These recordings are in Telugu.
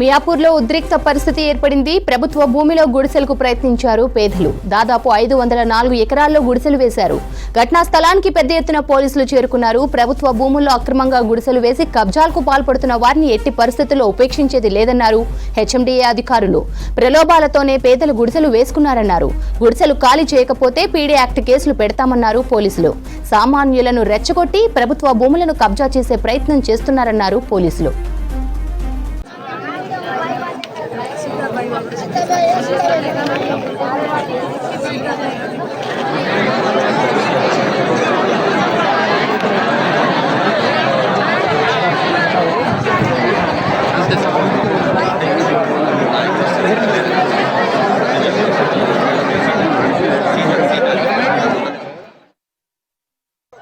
మియాపూర్లో ఉద్రిక్త పరిస్థితి ఏర్పడింది. ప్రభుత్వ భూమిలో గుడిసెలకు ప్రయత్నించారు పేదలు. దాదాపు ఐదు వందల నాలుగు ఎకరాల్లో గుడిసెలు వేశారు. ఘటనా స్థలానికి పెద్ద ఎత్తున పోలీసులు చేరుకున్నారు. ప్రభుత్వ భూముల్లో అక్రమంగా గుడిసెలు వేసి కబ్జాలకు పాల్పడుతున్న వారిని ఎట్టి పరిస్థితుల్లో ఉపేక్షించేది లేదన్నారు హెచ్ఎండిఏ అధికారులు. ప్రలోభాలతోనే పేదలు గుడిసెలు వేసుకున్నారన్నారు. గుడిసెలు ఖాళీ చేయకపోతే పీడీ యాక్ట్ కేసులు పెడతామన్నారు పోలీసులు. సామాన్యులను రెచ్చగొట్టి ప్రభుత్వ భూములను కబ్జా చేసే ప్రయత్నం చేస్తున్నారన్నారు పోలీసులు.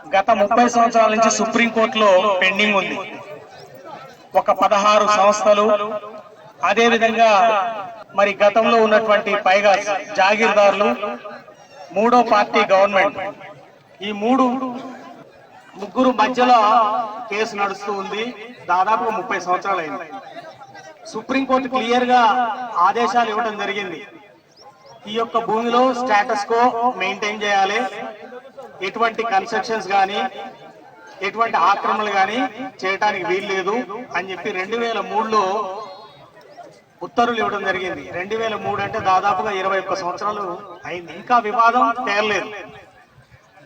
గత ముప్పై సంవత్సరాల నుంచి సుప్రీంకోర్టులో పెండింగ్ ఉంది. ఒక పదహారు సంస్థలు అదే విధంగా మరి గతంలో ఉన్నటువంటి పైగా జాగీర్దారులు మూడో పార్టీ గవర్నమెంట్. ఈ మూడు ముగ్గురు మధ్యలో కేసు నడుస్తూ ఉంది. దాదాపు ముప్పై సంవత్సరాలు అయింది సుప్రీంకోర్టు క్లియర్గా ఆదేశాలు ఇవ్వడం జరిగింది. ఈ యొక్క భూమిలో స్టేటస్ కో మెయింటైన్ చేయాలి. ఎటువంటి కన్స్ట్రక్షన్స్ కానీ ఎటువంటి ఆక్రమణలు కానీ చేయడానికి వీలు లేదు అని చెప్పి రెండు వేల మూడులో ఉత్తర్వులు ఇవ్వడం జరిగింది. రెండు వేల మూడు అంటే దాదాపుగా ఇరవై ఒక్క సంవత్సరాలు అయింది. ఇంకా వివాదం తేరలేదు.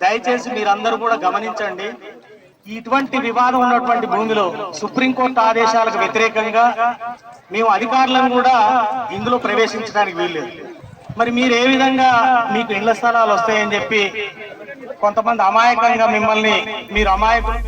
దయచేసి మీరందరూ కూడా గమనించండి. ఇటువంటి వివాదం ఉన్నటువంటి భూమిలో సుప్రీంకోర్టు ఆదేశాలకు వ్యతిరేకంగా మేము అధికారులను కూడా ఇందులో ప్రవేశించడానికి వీల్లేదు. మరి మీరు ఏ విధంగా మీకు ఇళ్ళ స్థలాలు వస్తాయని చెప్పి కొంతమంది అమాయకంగా మిమ్మల్ని మీరు అమాయకులు